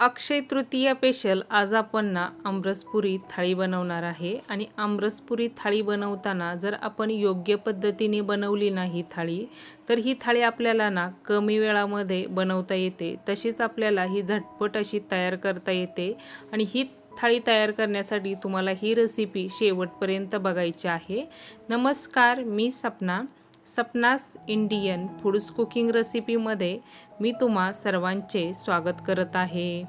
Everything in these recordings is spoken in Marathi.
अक्षय तृतीया पेशल आज आपण ना आमरसपुरी थाळी बनवणार आहे आणि आमरसपुरी थाळी बनवताना जर आपण योग्य पद्धतीने बनवली ना ही थाळी तर ही थाळी आपल्याला ना कमी वेळामध्ये बनवता येते. तशीच आपल्याला ही झटपट अशी तयार करता येते आणि ही थाळी तयार करण्यासाठी तुम्हाला ही रेसिपी शेवटपर्यंत बघायची आहे. नमस्कार मी Sapna. Sapna's Indian foods cooking रेसिपीमध्ये मी तुम्हा सर्वांचे स्वागत करत आहे.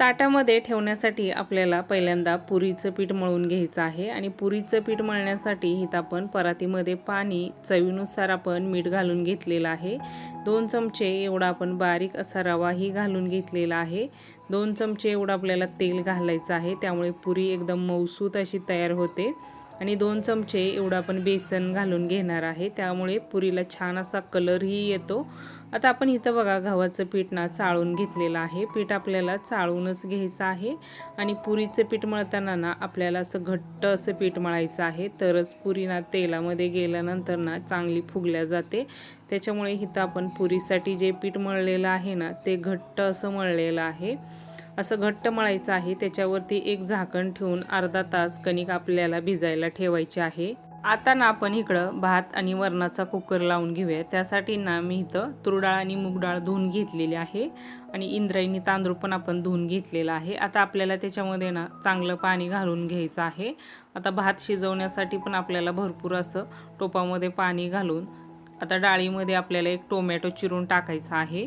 ताटामध्ये ठेवण्यासाठी आपल्याला पहिल्यांदा पुरीचं पीठ मळून घ्यायचं आहे आणि पुरीचं पीठ मळण्यासाठी इथं आपण परातीमध्ये पाणी चवीनुसार आपण मीठ घालून घेतलेलं आहे. दोन चमचे एवढा आपण बारीक असा रवाही घालून घेतलेला आहे. दोन चमचे एवढं आपल्याला तेल घालायचं आहे त्यामुळे पुरी एकदम मौसूत अशी तयार होते. आणि दोन चमचे एवढं आपण बेसन घालून घेणार आहे. त्यामुळे पुरीला छान असा कलरही येतो. आता आपण इथं बघा गव्हाचं पीठ ना चाळून घेतलेलं आहे. पीठ आपल्याला चाळूनच घ्यायचं आहे. आणि पुरीचं पीठ मळताना ना आपल्याला असं घट्ट असं पीठ मळायचं आहे. तरच पुरी ना तेलामध्ये गेल्यानंतर ना चांगली फुगल्या जाते. त्याच्यामुळे इथं आपण पुरीसाठी जे पीठ मळलेलं आहे ना ते घट्ट असं मळलेलं आहे. असं घट्ट मळायचं आहे. त्याच्यावरती एक झाकण ठेवून अर्धा तास कणिक आपल्याला भिजायला ठेवायचे आहे. आता ना आपण इकडं भात आणि वरणाचा कुकर लावून घेऊया. त्यासाठी ना मी इथं तुरडाळ आणि मूगडाळ धुवून घेतलेली आहे. आणि इंद्रायणी तांदूळ पण आपण धुवून घेतलेला आहे. आता आपल्याला त्याच्यामध्ये ना चांगलं पाणी घालून घ्यायचं आहे. आता भात शिजवण्यासाठी पण आपल्याला भरपूर असं टोपामध्ये पाणी घालून आता डाळीमध्ये आपल्याला एक टोमॅटो चिरून टाकायचा आहे.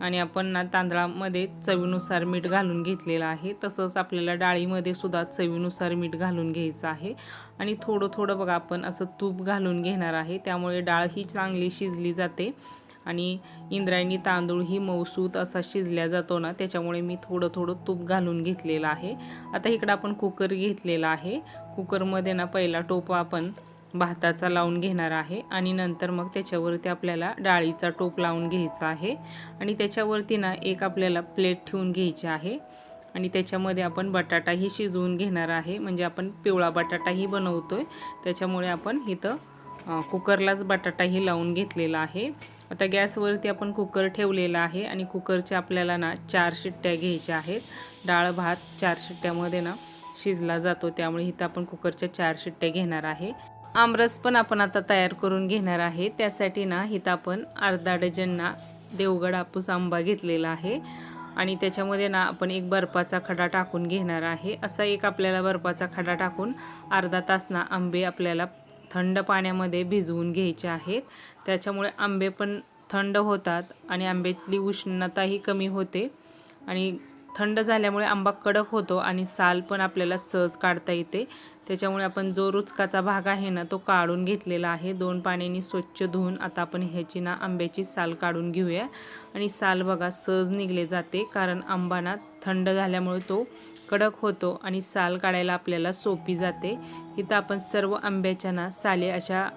आणि आपण ना तांदळामध्ये चवीनुसार मीठ घालून घेतलेलं आहे. तसंच आपल्याला डाळीमध्ये सुद्धा चवीनुसार मीठ घालून घ्यायचं आहे. आणि थोडं थोडं बघा आपण असं तूप घालून घेणार आहे. त्यामुळे डाळ ही चांगली शिजली जाते. आणि इंद्रायणी तांदूळ ही मौसूत असा शिजल्या जातो ना त्याच्यामुळे मी थोडं थोडं तूप घालून घेतलेलं आहे. आता इकडं आपण कुकर घेतलेला आहे. कुकरमध्ये ना पहिला टोपा आपण भाताचा लावून घेणार आहे आणि नंतर मग त्याच्यावरती आपल्याला डाळीचा टोप लावून घ्यायचा आहे. आणि त्याच्यावरती ना एक आपल्याला प्लेट ठेवून घ्यायची आहे. आणि त्याच्यामध्ये आपण बटाटाही शिजवून घेणार आहे. म्हणजे आपण पिवळा बटाटाही बनवतो आहे त्याच्यामुळे आपण इथं कुकरलाच बटाटाही लावून घेतलेला आहे. आता गॅसवरती आपण कुकर ठेवलेला आहे आणि कुकरच्या आपल्याला ना चार शिट्ट्या घ्यायच्या आहेत. डाळ भात चार शिट्ट्यामध्ये ना शिजला जातो. त्यामुळे इथं आपण कुकरच्या चार शिट्ट्या घेणार आहे. आमरस पण आपण आता तयार करून घेणार आहे. त्यासाठी ना इथं आपण अर्धा डझनना देवगड हापूस आंबा घेतलेला आहे. आणि त्याच्यामध्ये ना आपण एक बर्फाचा खडा टाकून घेणार आहे. असा एक आपल्याला बर्फाचा खडा टाकून अर्धा तास ना आंबे आपल्याला थंड पाण्यामध्ये भिजवून घ्यायचे आहेत. त्याच्यामुळे आंबे पण थंड होतात आणि आंब्यातली उष्णताही कमी होते. आणि थंड झाल्यामुळे आंबा कडक होतो आणि साल पण आपल्याला सहज काढता येते. त्याच्यामुळे आपण जो रुचकाचा भाग आहे ना तो काढून घेतलेला आहे. दोन पाण्याने स्वच्छ धुवून आता आपण ह्याची ना आंब्याची साल काढून घेऊया. आणि साल बघा सहज निघले जाते कारण आंबाना थंड झाल्यामुळे तो कडक होतो आणि साल काढायला आपल्याला सोपी जाते. इथं आपण सर्व आंब्याच्या ना साले अशा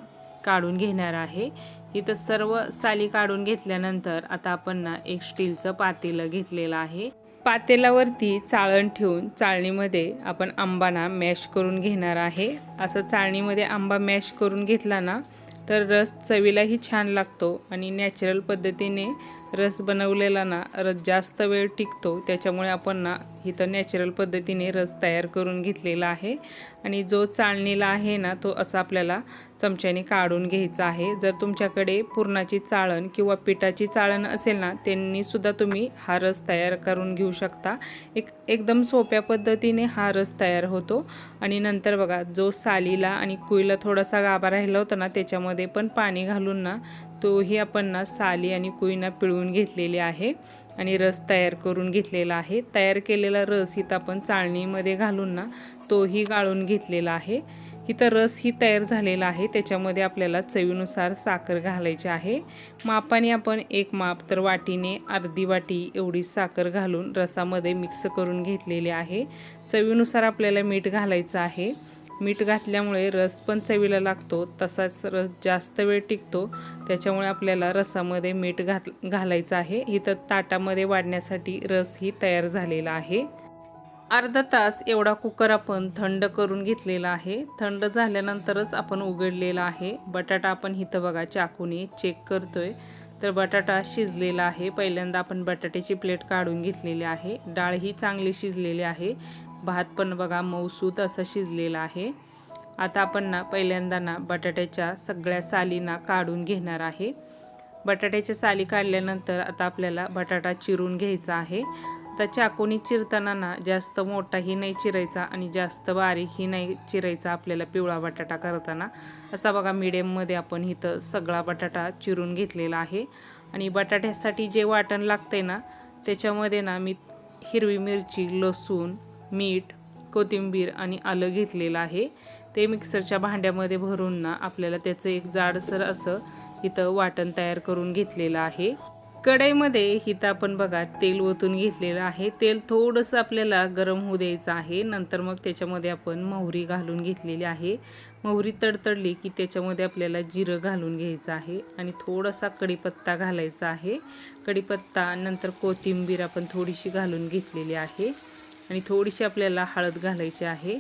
काढून घेणार आहे. इथं सर्व साली काढून घेतल्यानंतर आता आपण ना एक स्टीलचं पातेलं घेतलेलं आहे. पातेलावरती चाळण ठेवून चाळणीमध्ये आपण आंबाना मॅश करून घेणार आहे. असं चाळणीमध्ये आंबा मॅश करून घेतला ना तर रस चवीलाही छान लागतो आणि नॅचरल पद्धतीने रस बनवलेला ना रस जास्त वेळ टिकतो त्याच्यामुळे आपण ना इथं नॅचरल पद्धतीने रस तयार करून घेतलेला आहे. आणि जो चाळणीला आहे ना तो असा आपल्याला चमच्याने काढून घ्यायचा आहे. जर तुमच्याकडे पुरणाची चाळण किंवा पिठाची चाळण असेल ना त्यांनीसुद्धा तुम्ही हा रस तयार करून घेऊ शकता. एक एकदम सोप्या पद्धतीने हा रस तयार होतो. आणि नंतर बघा जो सालीला आणि कुईला थोडासा गाभा राहिला होता ना त्याच्यामध्ये पण पाणी घालून ना तोही आपण ना साली आणि कुईना पिळवून घेतलेली आहे आणि रस तयार करून घेतलेला आहे. तयार केलेला रस इथं आपण चाळणीमध्ये घालून ना तोही गाळून घेतलेला आहे. इथं रस ही तयार झालेला आहे. त्याच्यामध्ये आपल्याला चवीनुसार साखर घालायची आहे. मापाने आपण एक माप तर वाटीने अर्धी वाटी एवढी साखर घालून रसामध्ये मिक्स करून घेतलेली आहे. चवीनुसार आपल्याला मीठ घालायचं आहे. मीठ घातल्यामुळे रस पण चवीला लागतो तसाच रस जास्त वेळ टिकतो. त्याच्यामुळे आपल्याला रसामध्ये मीठ घात घालायचं आहे. इथं ताटामध्ये वाढण्यासाठी रस ही तयार झालेला आहे. अर्धा तास एवढा कुकर आपण थंड करून घेतलेला आहे. थंड झाल्यानंतरच आपण उघडलेला आहे. बटाटा आपण इथं बघा चाकूने चेक करतोय. तर बटाटा शिजलेला आहे. पहिल्यांदा आपण बटाट्याची प्लेट काढून घेतलेली आहे. डाळ ही चांगली शिजलेली आहे. भात पण बघा मऊसूत असं शिजलेला आहे. आता आपण ना पहिल्यांदा ना बटाट्याच्या सगळ्या सालींना काढून घेणार आहे. बटाट्याच्या साली काढल्यानंतर आता आपल्याला बटाटा चिरून घ्यायचा आहे. आता चाकूनी चिरताना ना जास्त मोठाही नाही चिरायचा आणि जास्त बारीकही नाही चिरायचा आपल्याला पिवळा बटाटा करताना. असा बघा मिडियममध्ये आपण इथं सगळा बटाटा चिरून घेतलेला आहे. आणि बटाट्यासाठी जे वाटण लागतंय ना त्याच्यामध्ये ना मी हिरवी मिरची लसूण मीठ कोथिंबीर आणि आलं घेतलेलं आहे. ते मिक्सरच्या भांड्यामध्ये भरून ना आपल्याला त्याचं एक जाडसर असं इथं वाटण तयार करून घेतलेलं आहे. कढईमध्ये इथं आपण बघा तेल ओतून घेतलेलं आहे. तेल थोडंसं आपल्याला गरम होऊ द्यायचं आहे. नंतर मग त्याच्यामध्ये आपण मोहरी घालून घेतलेली आहे. मोहरी तडतडली की त्याच्यामध्ये आपल्याला जिरं घालून घ्यायचं आहे आणि थोडासा कढीपत्ता घालायचा आहे. कढीपत्ता नंतर कोथिंबीर आपण थोडीशी घालून घेतलेली आहे. आणि थोडीशी आपल्याला हळद घालायची आहे.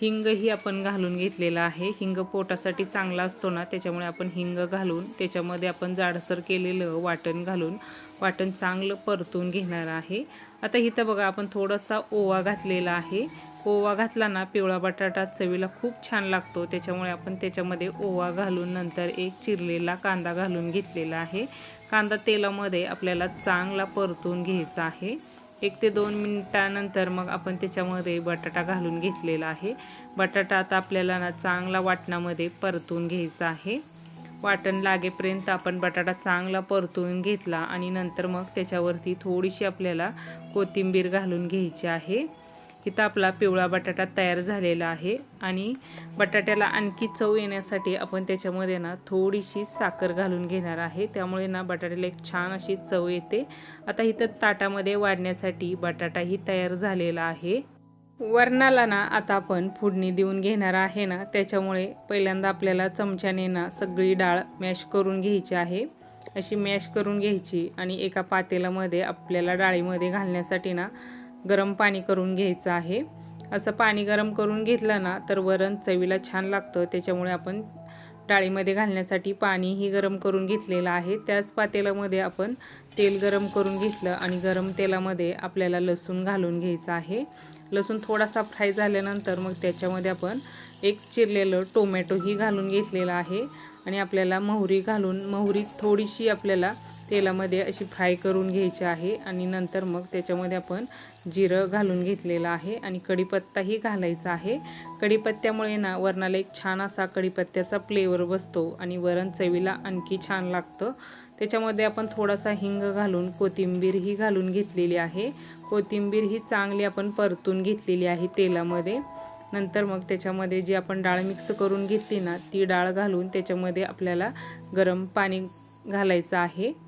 हिंग ही आपण घालून घेतलेला आहे. हिंग पोटासाठी चांगला असतो ना त्याच्यामुळे आपण हिंग घालून त्याच्यामध्ये आपण जाडसर केलेलं वाटण घालून वाटण चांगलं परतून घेणार आहे. आता इथं बघा आपण थोडासा ओवा घातलेला आहे. ओवा घातला ना पिवळा बटाटा चवीला खूप छान लागतो. त्याच्यामुळे आपण त्याच्यामध्ये ओवा घालून नंतर एक चिरलेला कांदा घालून घेतलेला आहे. कांदा तेलामध्ये आपल्याला चांगला परतून घ्यायचा आहे. एक ते दोन मिनिटानंतर मग आपण त्याच्यामध्ये बटाटा घालून घेतलेला आहे. बटाटा आता आपल्याला ना चांगला वाटणामध्ये परतून घ्यायचा आहे. वाटण लागेपर्यंत आपण बटाटा चांगला परतून घेतला आणि नंतर मग त्याच्यावरती थोडीशी आपल्याला कोथिंबीर घालून घ्यायची आहे. इथं आपला पिवळा बटाटा तयार झालेला आहे आणि बटाट्याला आणखी चव येण्यासाठी आपण त्याच्यामध्ये ना थोडीशी साखर घालून घेणार आहे. त्यामुळे ना बटाट्याला एक छान अशी चव येते. आता इथं ताटामध्ये वाढण्यासाठी बटाटाही तयार झालेला आहे. वरणाला ना आता आपण फोडणी देऊन घेणार आहे ना. त्याच्यामुळे पहिल्यांदा आपल्याला चमच्याने ना सगळी डाळ मॅश करून घ्यायची आहे. अशी मॅश करून घ्यायची आणि एका पातेलामध्ये आपल्याला डाळीमध्ये घालण्यासाठी ना गरम पाणी करून घ्यायचं आहे. असं पाणी गरम करून घेतलं ना तर वरण चवीला छान लागतं. त्याच्यामुळे आपण डाळीमध्ये घालण्यासाठी पाणीही गरम करून घेतलेलं आहे. त्याच पातेल्यामध्ये आपण तेल गरम करून घेतलं आणि गरम तेलामध्ये आपल्याला लसूण घालून घ्यायचं आहे. लसूण थोडासा फ्राय झाल्यानंतर मग त्याच्यामध्ये आपण एक चिरलेलं टोमॅटोही घालून घेतलेलं आहे. आणि आपल्याला मोहरी घालून मोहरी थोडीशी आपल्याला तेलामध्ये अशी फ्राय करून घ्यायची आहे आणि नंतर मग त्याच्यामध्ये आपण जिरं घालून घेतलेलं आहे आणि कढीपत्ताही घालायचा आहे. कढीपत्त्यामुळे ना वरणाला एक छान असा कढीपत्त्याचा फ्लेवर बसतो आणि वरण चवीला आणखी छान लागतं. त्याच्यामध्ये आपण थोडासा हिंग घालून कोथिंबीरही घालून घेतलेली आहे. कोथिंबीर ही चांगली आपण परतून घेतलेली आहे तेलामध्ये. नंतर मग त्याच्यामध्ये जी आपण डाळ मिक्स करून घेतली ना ती डाळ घालून त्याच्यामध्ये आपल्याला गरम पाणी घालायचं आहे.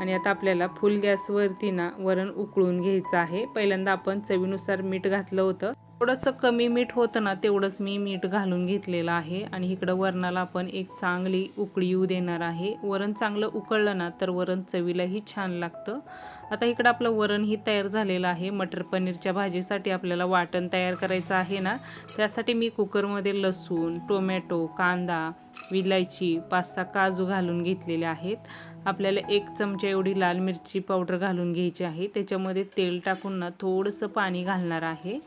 आणि आता आपल्याला फुल गॅसवरती ना वरण उकळून घ्यायचं आहे. पहिल्यांदा आपण चवीनुसार मीठ घातलं होतं. थोडंसं कमी मीठ होतं ना तेवढंच मी मीठ घालून घेतलेलं आहे. आणि इकडं वरणाला आपण एक चांगली उकळी येऊ देणार आहे. वरण चांगलं उकळलं ना तर वरण चवीलाही छान लागतं. आता इकडं आपलं वरणही तयार झालेलं आहे. मटर पनीरच्या भाजीसाठी आपल्याला वाटण तयार करायचं आहे ना. त्यासाठी मी कुकरमध्ये लसूण टोमॅटो कांदा विलायची पाच सहा काजू घालून घेतलेले आहेत. आपल्याला एक चमचा एवढी लाल मिरची पावडर घालून घ्यायची आहे. त्याच्यामध्ये तेल टाकून ना थोडंसं पाणी घालणार आहे.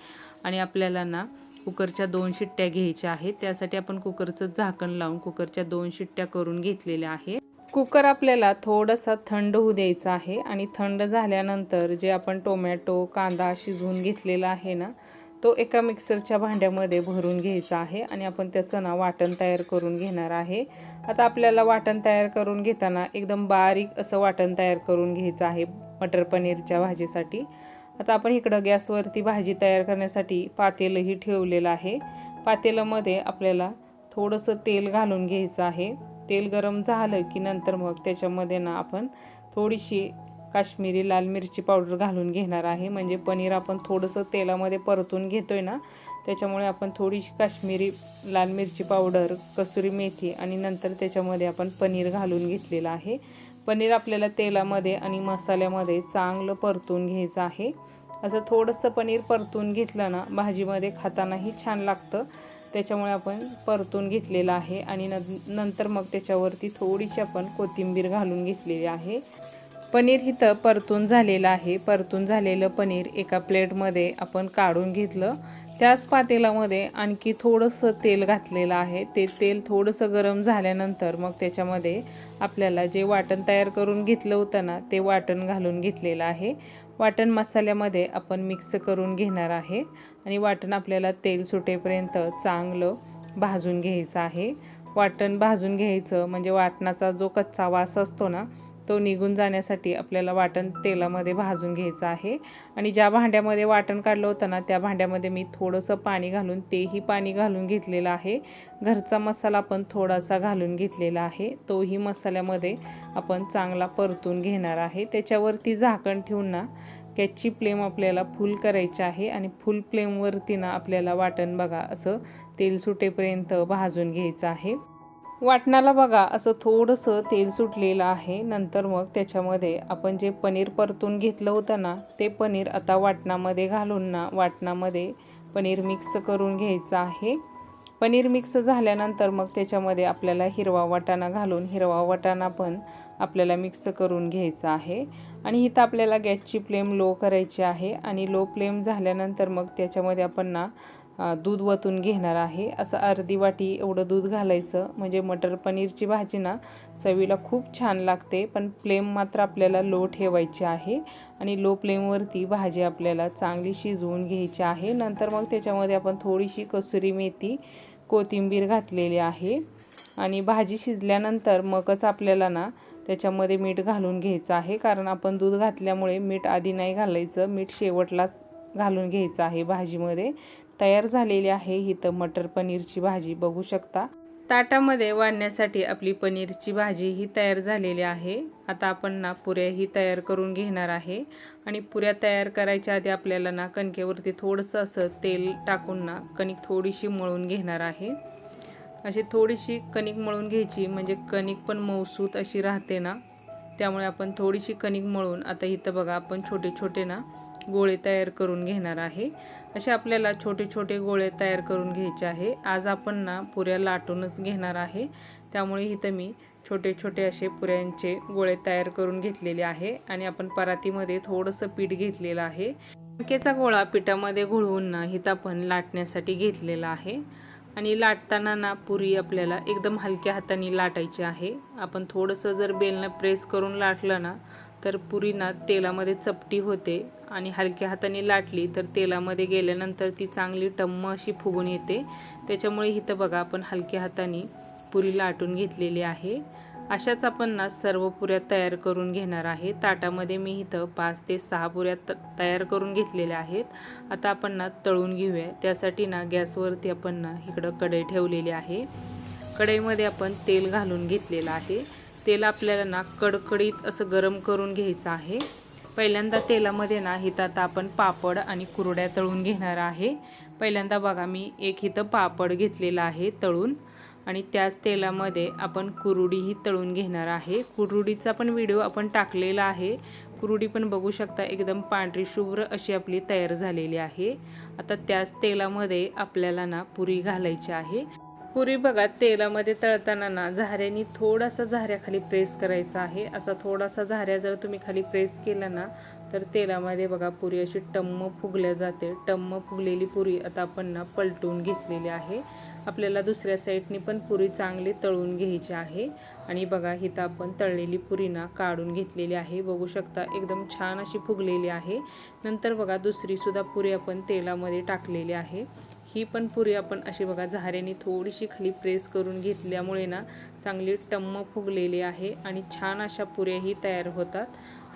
आणि आपल्याला ना कुकरच्या दोन शिट्ट्या घ्यायच्या आहेत. त्यासाठी आपण कुकरचं झाकण लावून कुकरच्या दोन शिट्ट्या करून घेतलेल्या आहेत. कुकर आपल्याला थोडासा थंड होऊ द्यायचा आहे. आणि थंड झाल्यानंतर जे आपण टोमॅटो कांदा शिजवून घेतलेला आहे ना तो एका मिक्सरच्या भांड्यामध्ये भरून घ्यायचा आहे आणि आपण त्याचं ना वाटण तयार करून घेणार आहे. आता आपल्याला वाटण तयार करून घेताना एकदम बारीक असं वाटण तयार करून घ्यायचं आहे मटर पनीरच्या भाजीसाठी. आता आपण इकडं गॅसवरती भाजी तयार करण्यासाठी पातेलंही ठेवलेलं आहे. पातेलामध्ये आपल्याला थोडंसं तेल घालून घ्यायचं आहे. तेल गरम झालं की नंतर मग त्याच्यामध्ये ना आपण थोडीशी काश्मीरी लाल मिरची पावडर घालून घेणार आहे. म्हणजे पनीर आपण थोडंसं तेलामध्ये परतून घेतो आहे ना त्याच्यामुळे आपण थोडीशी काश्मीरी लाल मिरची पावडर कसुरी मेथी आणि नंतर त्याच्यामध्ये आपण पनीर घालून घेतलेलं आहे. पनीर आपल्याला तेलामध्ये आणि मसाल्यामध्ये चांगलं परतून घ्यायचं आहे. असं थोडंसं पनीर परतून घेतलं ना भाजीमध्ये खातानाही छान लागतं. त्याच्यामुळे आपण परतून घेतलेलं आहे आणि नंतर मग त्याच्यावरती थोडीशी आपण कोथिंबीर घालून घेतलेली आहे. पनीर इथं परतून झालेलं आहे. परतून झालेलं पनीर एका प्लेटमध्ये आपण काढून घेतलं. त्याच पातेलामध्ये आणखी थोडंसं तेल घातलेलं आहे. ते तेल थोडंसं गरम झाल्यानंतर मग त्याच्यामध्ये आपल्याला जे वाटण तयार करून घेतलं होतं ना ते वाटण घालून घेतलेलं आहे. वाटण मसाल्यामध्ये आपण मिक्स करून घेणार आहे आणि वाटण आपल्याला तेल सुटेपर्यंत चांगलं भाजून घ्यायचं आहे. वाटण भाजून घ्यायचं म्हणजे वाटणाचा जो कच्चा वास असतो ना तो निघून जाण्यासाठी आपल्याला वाटण तेलामध्ये भाजून घ्यायचं आहे. आणि ज्या भांड्यामध्ये वाटण काढलं होतं ना त्या भांड्यामध्ये मी थोडंसं पाणी घालून तेही पाणी घालून घेतलेलं आहे. घरचा मसाला पण थोडासा घालून घेतलेला आहे. तोही मसाल्यामध्ये आपण चांगला परतून घेणार आहे. त्याच्यावरती झाकण ठेवून ना गॅसची फ्लेम आपल्याला फुल करायची आहे. आणि फुल फ्लेमवरती ना आपल्याला वाटण बघा असं तेल सुटेपर्यंत भाजून घ्यायचं आहे. वाटणाला बघा असं थोडंसं तेल सुटलेलं आहे. नंतर मग त्याच्यामध्ये आपण जे पनीर परतून घेतलं होतं ना ते पनीर आता वाटणामध्ये घालून ना वाटणामध्ये पनीर मिक्स करून घ्यायचं आहे. पनीर मिक्स झाल्यानंतर मग त्याच्यामध्ये आपल्याला हिरवा वाटाणा घालून हिरवा वाटाणा पण आपल्याला मिक्स करून घ्यायचा आहे. आणि इथं आपल्याला गॅसची फ्लेम लो करायची आहे. आणि लो फ्लेम झाल्यानंतर मग त्याच्यामध्ये आपण ना दूध वतून घेणार आहे. असं अर्धी वाटी एवढं दूध घालायचं. म्हणजे मटर पनीरची भाजी ना चवीला खूप छान लागते. पण फ्लेम मात्र आपल्याला लो ठेवायची आहे. आणि लो फ्लेमवरती भाजी आपल्याला चांगली शिजवून घ्यायची आहे. नंतर मग त्याच्यामध्ये आपण थोडीशी कसुरी मेथी कोथिंबीर घातलेली आहे. आणि भाजी शिजल्यानंतर मगच आपल्याला ना त्याच्यामध्ये मीठ घालून घ्यायचं आहे. कारण आपण दूध घातल्यामुळे मीठ आधी नाही घालायचं. मीठ शेवटलाच घालून घ्यायचं आहे भाजीमध्ये. तयार झालेली आहे. इथं मटर पनीरची भाजी बघू शकता. ताटामध्ये वाढण्यासाठी आपली पनीरची भाजी ही तयार झालेली आहे. आता आपण ना पुऱ्या ही तयार करून घेणार आहे. आणि पुऱ्या तयार करायच्या आधी आपल्याला ना कणकेवरती थोडंसं असं तेल टाकून ना कणिक थोडीशी मळून घेणार आहे. अशी थोडीशी कणिक मळून घ्यायची म्हणजे कणिक पण मौसूत अशी राहते ना. त्यामुळे आपण थोडीशी कणिक मळून आता इथं बघा आपण छोटे छोटे ना गोळे तयार करून घेणार आहे. असे आपल्याला छोटे छोटे गोळे तयार करून घ्यायचे आहे. आज आपण ना पुऱ्या लाटूनच घेणार आहे. त्यामुळे इथं मी छोटे छोटे असे पुऱ्यांचे गोळे तयार करून घेतलेले आहे आणि आपण परातीमध्ये थोडंसं पीठ घेतलेलं आहे. मक्याचा गोळा पिठामध्ये घोळवून ना इथं आपण लाटण्यासाठी घेतलेला आहे. आणि लाटताना ना पुरी आपल्याला एकदम हलक्या हाताने लाटायची आहे. आपण थोडंसं जर बेलनं प्रेस करून लाटलं ना तर पुरी ना तेलामध्ये चपटी होते. आणि हलक्या हाताने लाटली तर तेलामध्ये गेल्यानंतर ती चांगली टम्म अशी फुगून येते. त्याच्यामुळे इथं बघा आपण हलक्या हाताने पुरी लाटून घेतलेली आहे. अशाच आपण ना सर्व पुऱ्या तयार करून घेणार आहे. ताटामध्ये मी इथं पाच ते सहा पुऱ्या त तयार करून घेतलेल्या आहेत. आता आपण ना तळून घेऊया. त्यासाठी ना गॅसवरती आपण ना इकडं कढई ठेवलेली आहे. कढईमध्ये आपण तेल घालून घेतलेलं आहे. तेल आपल्याला ना कडकडीत असं गरम करून घ्यायचं आहे. पहिल्यांदा तेलामध्ये ना इथं आता आपण पापड आणि कुरड्या तळून घेणार आहे. पहिल्यांदा बघा मी एक इथं पापड घेतलेला आहे तळून. आणि त्याच तेलामध्ये आपण कुरुडीही तळून घेणार आहे. कुरुडीचा पण व्हिडिओ आपण टाकलेला आहे. कुरुडी पण बघू शकता एकदम पांढरी शुभ्र अशी आपली तयार झालेली आहे. आता त्याच तेलामध्ये आपल्याला ना पुरी घालायची आहे. पुरी बघा तेलामध्ये तळताना ना झाऱ्यानी थोडासा झाऱ्याखाली प्रेस करायचा आहे. असा थोडासा झाऱ्या जर तुम्ही खाली प्रेस केला ना तर तेलामध्ये बघा पुरी अशी टम्म फुगल्या जाते. टम्म फुगलेली पुरी आता आपण ना पलटून घेतलेली आहे. आपल्याला दुसऱ्या साईडनी पण पुरी चांगली तळून घ्यायची आहे. आणि बघा इथं आपण तळलेली पुरी ना काढून घेतलेली आहे. बघू शकता एकदम छान अशी फुगलेली आहे. नंतर बघा दुसरीसुद्धा पुरी आपण तेलामध्ये टाकलेली आहे. ही पण पुरी आपण अशी बघा झाऱ्याने थोडीशी खाली प्रेस करून घेतल्यामुळे ना चांगली टम्म फुगलेली आहे आणि छान अशा पुऱ्याही तयार होतात.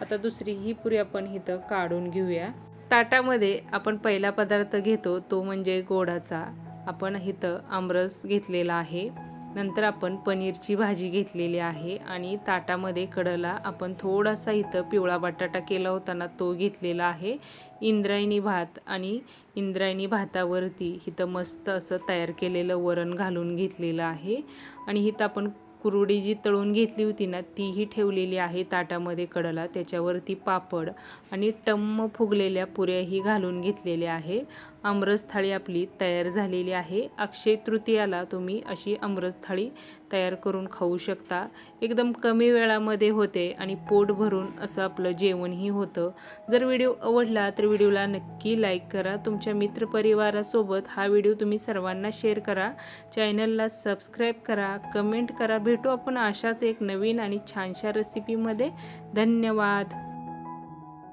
आता दुसरी ही पुरी आपण इथं काढून घेऊया. ताटामध्ये आपण पहिला पदार्थ घेतो तो म्हणजे गोडाचा. आपण इथं आमरस घेतलेला आहे. नंतर आपण पनीरची भाजी घेतलेली आहे आणि ताटामध्ये कडला आपण थोडासा इथं पिवळा बटाटा केला होता ना तो घेतलेला आहे. इंद्रायणी भात आणि इंद्रायणी भातावरती इथं मस्त असं तयार केलेलं वरण घालून घेतलेलं आहे. आणि इथं आपण कुरुडी जी तळून घेतली होती ना तीही ठेवलेली आहे ताटामध्ये कडला. त्याच्यावरती पापड आणि टम्म फुगलेल्या पुऱ्याही घालून घेतलेल्या आहे. आमरस आपली तयार झालेली आहे. अक्षय तृतीयाला तुम्ही अशी आमरस तयार करून खाऊ शकता. एकदम कमी वेळामध्ये होते आणि पोट भरून असं आपलं जेवणही होतं. जर व्हिडिओ आवडला तर व्हिडिओला नक्की लाईक करा. तुमच्या मित्रपरिवारासोबत हा व्हिडिओ तुम्ही सर्वांना शेअर करा. चॅनलला सबस्क्राईब करा कमेंट करा. भेटू आपण अशाच एक नवीन आणि छानशा रेसिपीमध्ये धन्यवाद.